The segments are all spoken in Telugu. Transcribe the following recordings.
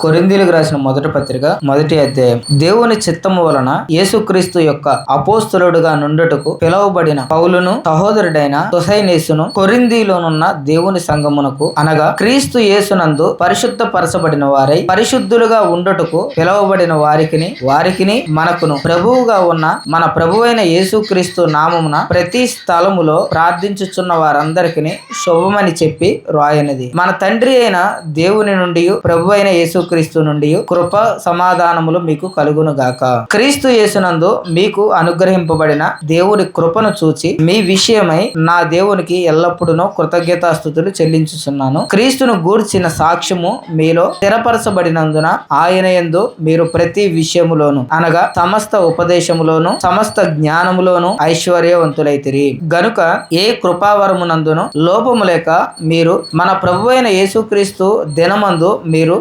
కొరిందీలకు రాసిన మొదటి పత్రిక మొదటి అధ్యాయం. దేవుని చిత్తము వలన యేసుక్రీస్తు యొక్క అపోస్తులుడుగా నుండుటకు పిలువబడిన పౌలును సహోదరుడైన సొసైనేసును కొరిందీలోనున్న దేవుని సంగమునకు అనగా క్రీస్తు యేసునందు పరిశుద్ధ పరచబడిన వారై పరిశుద్ధులుగా ఉండుటకు పిలువబడిన వారికిని వారికిని మనకును ప్రభువుగా ఉన్న మన ప్రభువైన యేసుక్రీస్తు నామమున ప్రతి స్థలములో ప్రార్థించుచున్న వారందరికిని శుభమని చెప్పి రాయనిది. మన తండ్రి అయిన దేవుని నుండి ప్రభు అయిన యేసుక్రీస్తు నుండి కృప సమాధానములు మీకు కలుగును గాక క్రీస్తు యేసునందు మీకు అనుగ్రహింపబడిన దేవుని కృపను చూచి మీ విషయమై నా దేవునికి ఎల్లప్పుడూ కృతజ్ఞతాస్థుతులు చెల్లించుచున్నాను. క్రీస్తును గూర్చిన సాక్ష్యము మీలో స్థిరపరచబడినందున ఆయన యందు మీరు ప్రతి విషయములోను అనగా సమస్త ఉపదేశములోను సమస్త జ్ఞానములోను ఐశ్వర్యవంతులైతిరి. గనుక ఏ కృపావరమునందును లోపము లేక మీరు మన ప్రభు అయిన యేసుక్రీస్తు దినమందు మీరు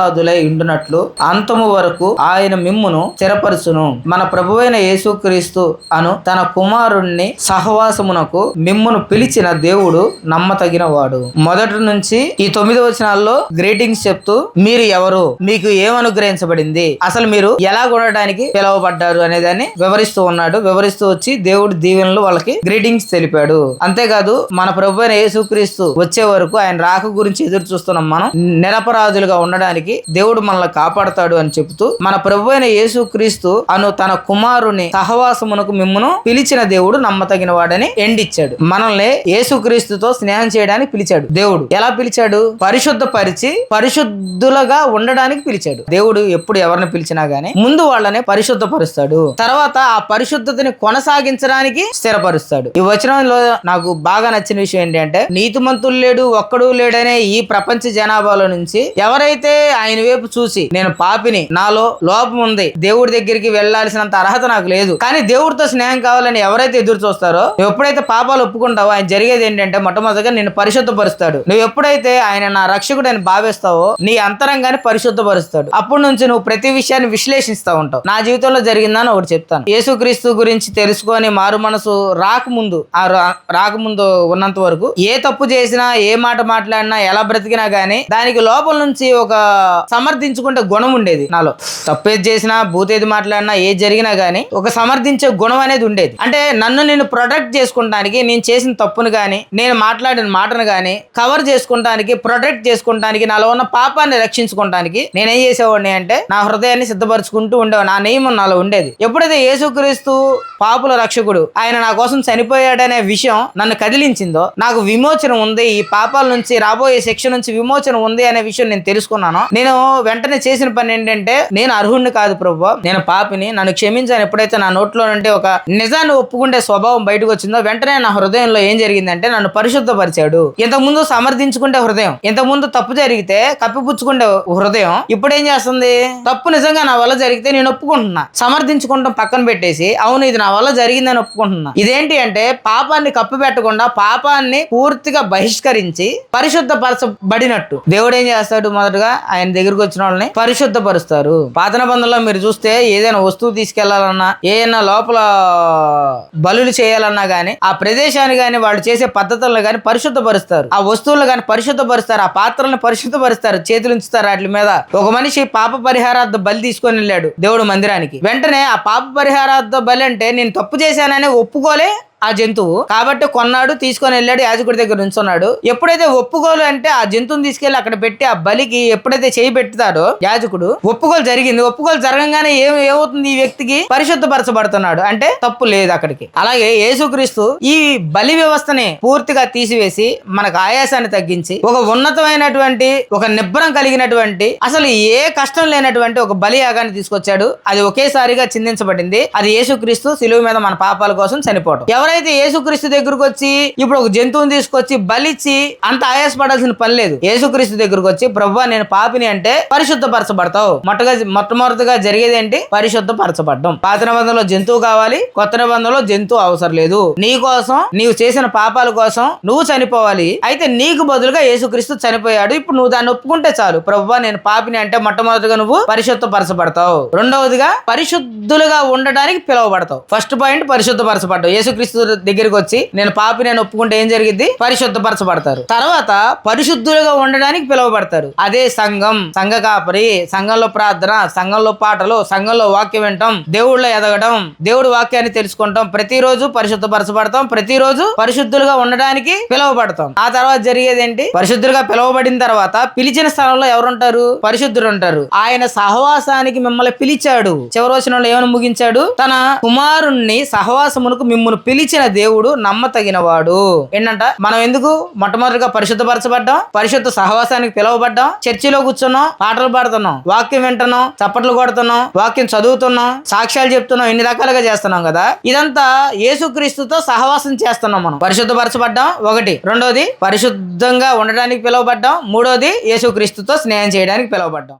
అపరాధులై ఉండునట్లు అంతము వరకు ఆయన మిమ్మును స్థిరపరచును. మన ప్రభువైన యేసుక్రీస్తు అను తన కుమారుణ్ణి సహవాసమునకు మిమ్మును పిలిచిన దేవుడు నమ్మతగిన వాడు మొదటి నుంచి ఈ తొమ్మిది వచనాల్లో గ్రీటింగ్స్ చెప్తూ మీరు ఎవరు? మీకు ఏమనుగ్రహించబడింది అసలు మీరు ఎలా కొనడానికి పిలువబడ్డారు అనేదాన్ని వివరిస్తూ ఉన్నాడు. వివరిస్తూ వచ్చి దేవుడు దీవెనలు వాళ్ళకి గ్రీటింగ్స్ తెలిపాడు. అంతేకాదు మన ప్రభు అయిన యేసుక్రీస్తు వచ్చే వరకు ఆయన రాక గురించి ఎదురు చూస్తున్నాం మనం నిరపరాధులుగా ఉండడానికి దేవుడు మనల్ని కాపాడతాడు అని చెబుతూ మన ప్రభు అయిన యేసుక్రీస్తు అను తన కుమారుని సహవాసమునకు మిమ్మను పిలిచిన దేవుడు నమ్మతగిన వాడని ఎండిచ్చాడు. మనల్ని యేసుక్రీస్తుతో స్నేహం చేయడానికి పిలిచాడు. దేవుడు ఎలా పిలిచాడు? పరిశుద్ధ పరిచి పరిశుద్ధులుగా ఉండడానికి పిలిచాడు. దేవుడు ఎప్పుడు ఎవరిని పిలిచినా గానీ ముందు వాళ్ళని పరిశుద్ధపరుస్తాడు. తర్వాత ఆ పరిశుద్ధతని కొనసాగించడానికి స్థిరపరుస్తాడు. ఈ వచనంలో నాకు బాగా నచ్చిన విషయం ఏంటంటే నీతిమంతులు లేడు ఒక్కడు లేడనే ఈ ప్రపంచ జనాభాలో నుంచి ఎవరైతే ఆయన వైపు చూసి నేను పాపిని నాలో లోపం ఉంది. దేవుడి దగ్గరికి వెళ్ళాల్సినంత అర్హత నాకు లేదు. కానీ దేవుడితో స్నేహం కావాలని ఎవరైతే ఎదురు చూస్తారో నువ్వు ఎప్పుడైతే పాపాలు ఒప్పుకుంటావో ఆయన జరిగేది ఏంటంటే మొట్టమొదటిగా నిన్ను పరిశుద్ధపరుస్తాడు. నువ్వు ఎప్పుడైతే ఆయన నా రక్షకుడు అని భావిస్తావో నీ అంతరంగాన్ని పరిశుద్ధపరుస్తాడు. అప్పటి నుంచి నువ్వు ప్రతి విషయాన్ని విశ్లేషిస్తూ ఉంటావు. నా జీవితంలో జరిగిందని ఒకటి చెప్తాను. యేసుక్రీస్తు గురించి తెలుసుకొని మారు మనసు రాకముందు ఆ రా- రాకముందు ఉన్నంత వరకు ఏ తప్పు చేసినా ఏ మాట మాట్లాడినా ఎలా బ్రతికినా గానీ దానికి లోపల నుంచి ఒక సమర్థించుకుంటే గుణం ఉండేది నాలో. తప్పేది చేసినా భూతేది మాట్లాడినా ఏది జరిగినా కానీ ఒక సమర్థించే గుణం అనేది ఉండేది. అంటే నన్ను నేను ప్రొటెక్ట్ చేసుకుంటానికి నేను చేసిన తప్పును కానీ నేను మాట్లాడిన మాటను కానీ కవర్ చేసుకుంటానికి ప్రొటెక్ట్ చేసుకుంటానికి నాలో ఉన్న పాపాన్ని రక్షించుకుంటానికి నేనేం చేసేవాడిని అంటే నా హృదయాన్ని సిద్ధపరచుకుంటూ ఉండేవాడు నా నియమం నాలో ఉండేది. ఎప్పుడైతే యేసుక్రీస్తు పాపుల రక్షకుడు ఆయన నా కోసం చనిపోయాడనే విషయం నన్ను కదిలించిందో నాకు విమోచన ఉంది ఈ పాపాల నుంచి రాబోయే శిక్ష నుంచి విమోచన ఉంది అనే విషయం నేను తెలుసుకున్నాను. నేను వెంటనే చేసిన పని ఏంటంటే నేను అర్హుణ్ణి కాదు ప్రభు. నేను పాపిని. నన్ను క్షమించాను ఎప్పుడైతే నా నోట్లో నుండి ఒక నిజాన్ని ఒప్పుకుంటే స్వభావం బయటకు వచ్చిందో వెంటనే నా హృదయంలో ఏం జరిగిందంటే నన్ను పరిశుద్ధపరిచాడు. ఇంతకుముందు సమర్థించుకుంటే హృదయం. ఇంతకుముందు తప్పు జరిగితే కప్పిపుచ్చుకుంటే హృదయం. ఇప్పుడు ఏం చేస్తుంది? తప్పు నిజంగా నా వల్ల జరిగితే నేను ఒప్పుకుంటున్నా. సమర్థించుకుంటాం పక్కన పెట్టేసి అవును ఇది నా వల్ల జరిగిందని ఒప్పుకుంటున్నా. ఇదేంటి అంటే పాపాన్ని కప్పు పెట్టకుండా పాపాన్ని పూర్తిగా బహిష్కరించి పరిశుద్ధపరచబడినట్టు. దేవుడు ఏం చేస్తాడు మొదటగా? ఆయన దగ్గరికి వచ్చిన వాళ్ళని పరిశుద్ధపరుస్తారు. పాత నిబంధనలో మీరు చూస్తే ఏదైనా వస్తువు తీసుకెళ్ళాలన్నా ఏదైనా లోపల బలులు చేయాలన్నా గానీ ఆ ప్రదేశాన్ని గాని వాళ్ళు చేసే పద్ధతులను గాని పరిశుద్ధపరుస్తారు. ఆ వస్తువులను గాని పరిశుద్ధపరుస్తారు. ఆ పాత్రలను పరిశుద్ధపరుస్తారు. చేతులు ఉంచుతారు. వాటి మీద ఒక మనిషి పాప పరిహారార్థ బలి తీసుకొని వెళ్ళాడు దేవుడు మందిరానికి. వెంటనే ఆ పాప పరిహారార్థ బలి అంటే నేను తప్పు చేశానని ఒప్పుకోలే ఆ జంతువు. కాబట్టి కొన్నాడు తీసుకొని వెళ్ళాడు యాజకుడి దగ్గర ఉంచున్నాడు ఎప్పుడైతే ఒప్పుకోలు అంటే ఆ జంతువుని తీసుకెళ్ళి అక్కడ పెట్టి ఆ బలికి ఎప్పుడైతే చేయి పెడతాడో యాజకుడు ఒప్పుకోలు జరిగింది. ఒప్పుకోలు జరగంగానే ఏం ఏమవుతుంది ఈ వ్యక్తికి? పరిశుద్ధపరచబడుతున్నాడు అంటే తప్పు లేదు అక్కడికి. అలాగే యేసుక్రీస్తు ఈ బలి వ్యవస్థని పూర్తిగా తీసివేసి మనకు ఆయాసాన్ని తగ్గించి ఒక ఉన్నతమైనటువంటి ఒక నిబ్బరం కలిగినటువంటి అసలు ఏ కష్టం లేనటువంటి ఒక బలి యాగాన్ని తీసుకొచ్చాడు. అది ఒకేసారిగా చిందించబడింది. అది యేసుక్రీస్తు సిలువు మీద మన పాపాల కోసం చనిపోవడం ఎవరైతే యేసుక్రీస్తు దగ్గరకు వచ్చి ఇప్పుడు ఒక జంతువుని తీసుకొచ్చి బలిచ్చి అంత ఆయాసపడాల్సిన పని లేదు. యేసుక్రీస్తు దగ్గరకు వచ్చి ప్రభు నేను పాపిని అంటే పరిశుద్ధపరచబడతావు. మొట్టగా మొట్టమొదటిగా జరిగేది ఏంటి? పరిశుద్ధపరచబడడం. పాత నిబంధనలో జంతువు కావాలి కొత్త నిబంధనలో జంతువు అవసరం లేదు. నీ కోసం నీవు చేసిన పాపాల కోసం నువ్వు చనిపోవాలి. అయితే నీకు బదులుగా యేసుక్రీస్తు చనిపోయాడు. ఇప్పుడు నువ్వు దాన్ని ఒప్పుకుంటే చాలు. ప్రభు నేను పాపిని అంటే మొట్టమొదటిగా నువ్వు పరిశుద్ధపరచబడతావు. రెండవదిగా పరిశుద్ధులుగా ఉండడానికి పిలువబడతావు. First point పరిశుద్ధపరచబడ్డావు. యేసుక్రీస్తు యేసుక్రీస్తు దగ్గరికి వచ్చి నేను పాపి నేను ఒప్పుకుంటే ఏం జరిగింది పరిశుద్ధపరచబడతారు. తర్వాత పరిశుద్ధులుగా ఉండడానికి పిలువబడతారు. అదే సంఘం సంఘ కాపరి సంఘంలో ప్రార్థన సంఘంలో పాటలు సంఘంలో వాక్యం వినటం దేవుళ్ళ ఎదగడం దేవుడి వాక్యాన్ని తెలుసుకుంటాం. ప్రతిరోజు పరిశుద్ధపరచబడతాం. ప్రతిరోజు పరిశుద్ధులుగా ఉండడానికి పిలువబడతాం. ఆ తర్వాత జరిగేది ఏంటి? పరిశుద్ధులుగా పిలువబడిన తర్వాత పిలిచిన స్థలంలో ఎవరుంటారు? పరిశుద్ధులు ఉంటారు ఆయన సహవాసానికి మిమ్మల్ని పిలిచాడు. చివరి వచనంలో ఏమని ముగించాడు? తన కుమారుణ్ణి సహవాసమునకు మిమ్మల్ని పిలిచి పిలిచిన దేవుడు నమ్మతగినవాడు. ఏంటంట? మనం ఎందుకు మొట్టమొదటిగా పరిశుద్ధపరచబడ్డాం? పరిశుద్ధ సహవాసానికి పిలువబడ్డాం? చర్చిలో కూర్చున్నాం పాటలు పాడుతున్నాం వాక్యం వింటున్నాం చప్పట్లు కొడుతున్నాం వాక్యం చదువుతున్నాం సాక్ష్యాలు చెప్తున్నాం ఇన్ని రకాలుగా చేస్తున్నాం కదా? ఇదంతా యేసుక్రీస్తుతో సహవాసం చేస్తున్నాం మనం. పరిశుద్ధపరచబడ్డాం? ఒకటి. రెండోది పరిశుద్ధంగా ఉండడానికి పిలువబడ్డాం? మూడోది యేసుక్రీస్తుతో స్నేహం చేయడానికి పిలువబడ్డాం.